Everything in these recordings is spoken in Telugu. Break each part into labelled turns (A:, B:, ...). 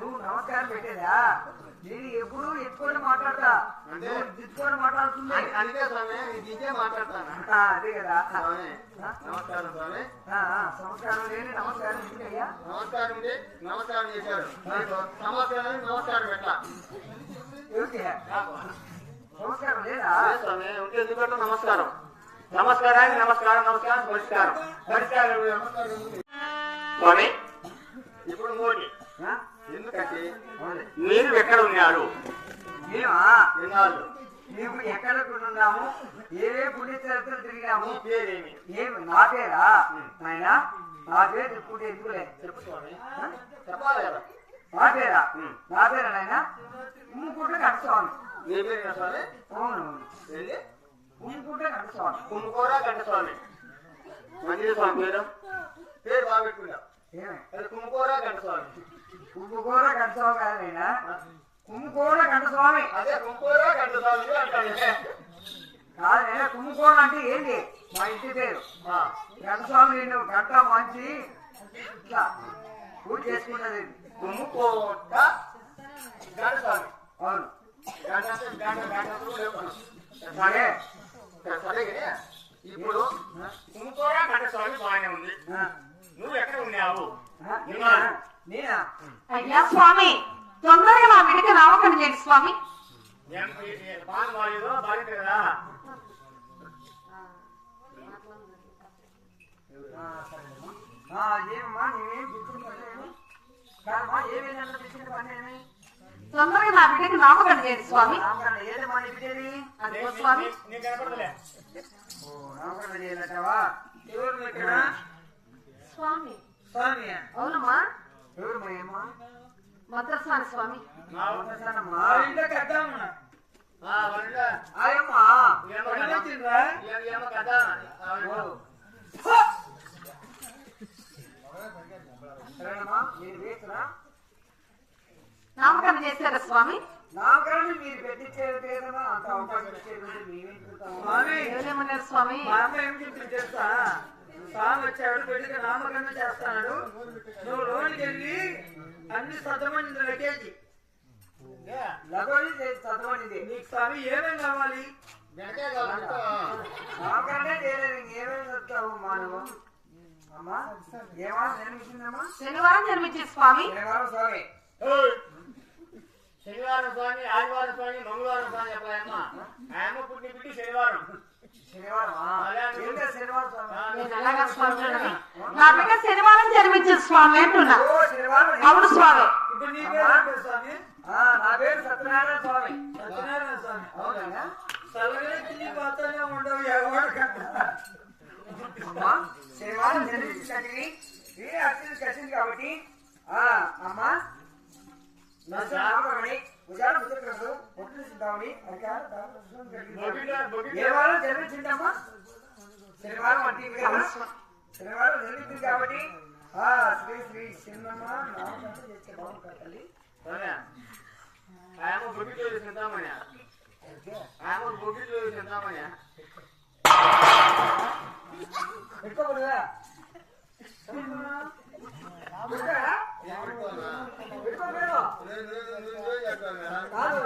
A: నువ్వు
B: నమస్కారం పెట్టేదా? నేను ఎప్పుడు ఎత్తుకొని మాట్లాడతా. మాట్లాడుతుంది.
A: స్వామి మాట్లాడతాను.
B: అదే కదా.
A: నమస్కారం స్వామి.
B: నమస్కారం లేని నమస్కారం
A: నమస్కారం ఉండి నమస్కారం నమస్కారం నమస్కారం
B: నమస్కారం లేదా?
A: అదే స్వామి ఉంటే ఎందుకంటే నమస్కారం. నమస్కారానికి నమస్కారం నమస్కారం పరిష్కారం. పరిష్కారం స్వామి? ఇప్పుడు మోడీ? ఎందుకంటే. మీరు ఎక్కడ ఉన్నారు?
B: మేమా
A: ఎన్నాళ్ళు
B: మేము ఎక్కడ ఉన్నాము ఏవే పుణ్యచరిత్రలు తిరిగాము?
A: పేరేమి?
B: ఏమి నా పేరా? నాయనా? నా పేరు ఇప్పుడు ఎందుకులే?
A: చెప్పాలి కదా.
B: నా పేరా. నా పేరా నాయనా? ఉమ్ముకుంట
A: పేరు ఏం స్వామి
B: అవును
A: ఏంటి
B: ఉమ్ముకుంట కట్టుకోవాలి.
A: కుమ్ముకోర గంట స్వామి. మంజుల స్వామి పేరు? పేరు బాగా పెట్టుకున్నా
B: ఏమే
A: అది కుమ్ముకోర గంట స్వామి
B: కుమ్ముకూర కట్టుకోవాలి కాదు నాయనా కుమ్ముకూర కట్టుకోవాలి
A: అదే కుమ్ముకోర గంట స్వామి అంటాను
B: కాదు నాయనా కుమ్ముకూర అంటే ఏంటి మా ఇంటి పేరు. గంటస్వామి నేను గంట మంచి ఇట్లా పూజ చేసుకుంటది.
A: కుమ్ముకోట గంట స్వామి
B: అవును సరే
A: సరే ఇప్పుడు కుమ్ముకోర గంట స్వామి బాగానే ఉంది. నువ్వు ఎక్కడ ఉన్నావు
C: అయ్యా స్వామి తొందరగా నా బిడ్డకి నామకరణం చేయండి స్వామి. తొందరగా నా బిడ్డకి నామకరణం చేయండి స్వామి. స్వామి.
A: నీకు కనపడలే
B: ఓ నామకరణ చేయాలంటావా ఎవరు
C: స్వామి.
B: స్వామి.
C: అవునమ్మా.
B: ఎవరు మా
C: భద్రస్వామి స్వామి. నామకరణం చేశారా స్వామి?
B: నామకరణం మీరు పెట్టించేది ఏదైనా అంత అవకాశం ఇచ్చేది మేమేం
D: స్వామి.
C: ఎవరేమన్నారు స్వామి?
D: ఏం తెలుసా? స్వామి వచ్చాడు పెళ్ళికి నామకరణం చేస్తాడు. నువ్వు లోనికి వెళ్ళి అన్ని సతమంది లగేజీ
A: ఏ,
B: లగోని చదవనిది
D: నీకు స్వామి ఏమేం కావాలి.
B: నామకరణే చేయలేదు ఇంకేమేమి చెప్తావు మానవు? అమ్మా ఏమా జన్మించిందమ్మా?
C: శనివారం జన్మించే స్వామి.
B: శనివారం స్వామి.
A: శనివారం స్వామి ఆదివారం స్వామి మంగళవారం స్వామి చెప్పాయమ్మ ఆయమ్మ పుట్టి పుట్టి శనివారం
B: ఏంటో శనివారం స్వామి.
C: నా బిడ్డ శనివారం జన్మించే స్వామి అంటున్నా. అవును స్వామి.
D: నీ పేరు ఏం పేరు స్వామి.
B: ఆ, నా పేరు సత్యనారాయణ స్వామి.
D: సత్యనారాయణ
B: అవునా?
D: ఉండవు
B: అమ్మా శనివారం కాబట్టి జన్మించిందమ్మా శనివారం అంటే ఇవి కదా? శనివారం జన్మించింది కాబట్టి ఆ శ్రీ శ్రీ చిన్నమ్మ నామకరణం చేస్తే బాగుంటుంది
A: సరే ఆయమ్మ బొగిట్లో తింటామని ఆయమ్మ బొగిట్లో తింటామని
B: పెట్టుకోకూడదా పెట్టుకోరా? పెట్టుకోకూడదు. కాదు,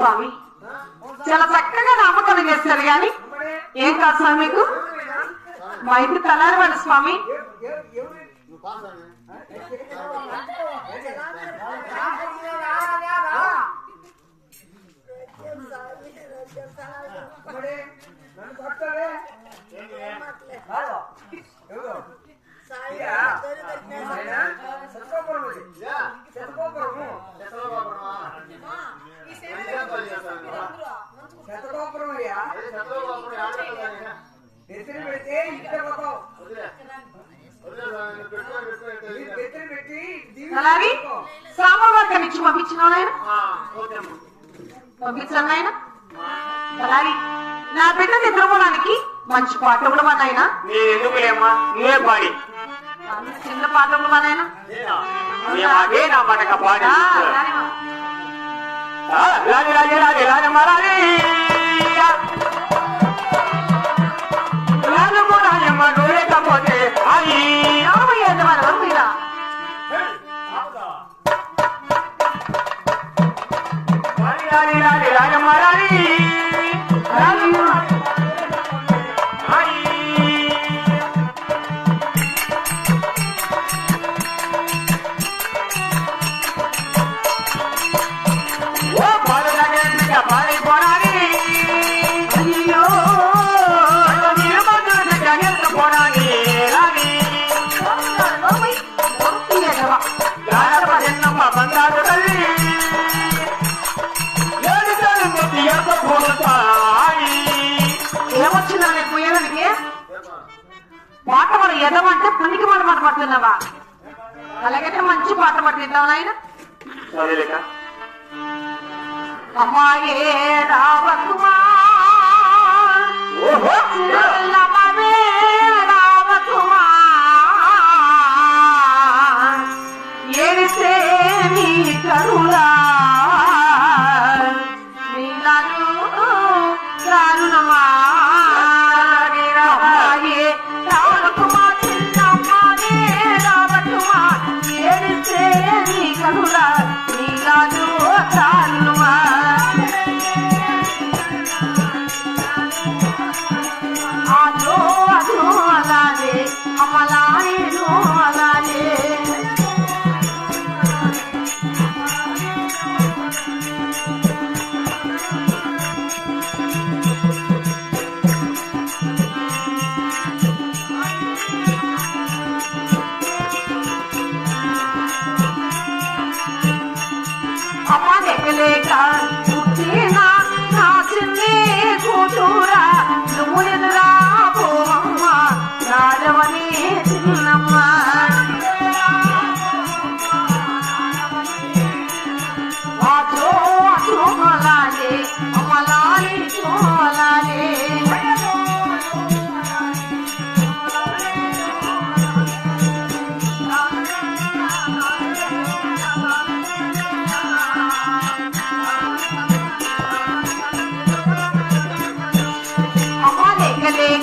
C: స్వామి. చాలా చక్కగా నామకరణం చేస్తారు గాని ఏం కాదు స్వామి మీకు? మా ఇంటి తలారివాడు స్వామి. నా బిడ్డ నిద్రపోవడానికి మంచి పాట కూడా మా నాయన?
A: నేను ఎందుకు నువ్వే పాడి.
C: చిన్న పాట
A: కూడా మా అదే నా మాట పాడి. రాజే రాజే రాజే రాజమ్మ రాజే
C: ఎదవంటే పనికి మాట మాట పడుతున్నావా? అలాగనే మంచి పాట పడుతున్నావు
A: ఆయన
C: అమ్మాయే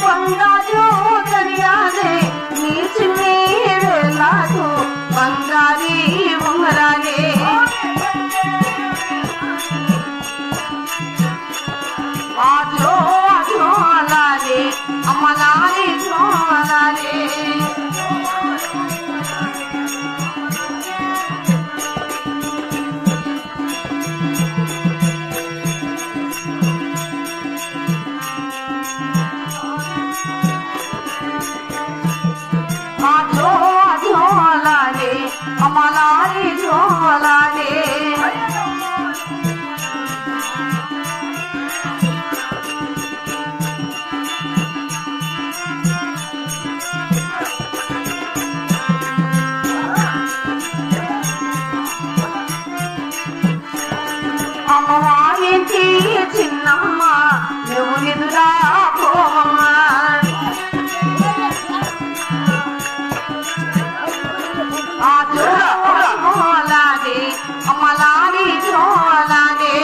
C: બંગા જો દરિયાને નીચ મેળેલા అమ్మ వాయించి చిన్నమ్మ ఎవరిదురా పోమమ్మ ఆ చూడ చూడలాది అమ్మలాది చూడలాది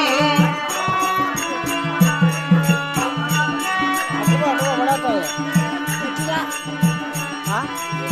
C: Huh?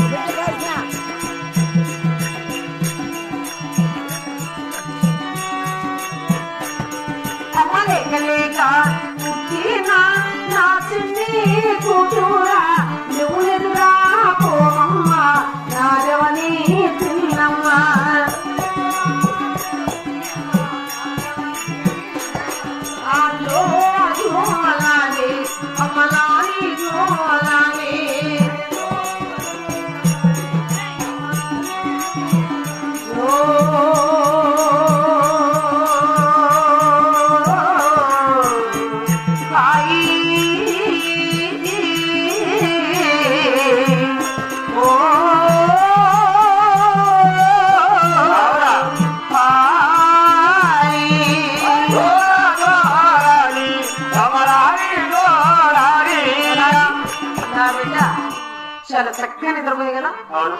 C: చాలా చక్కగా కదా?
A: అవును.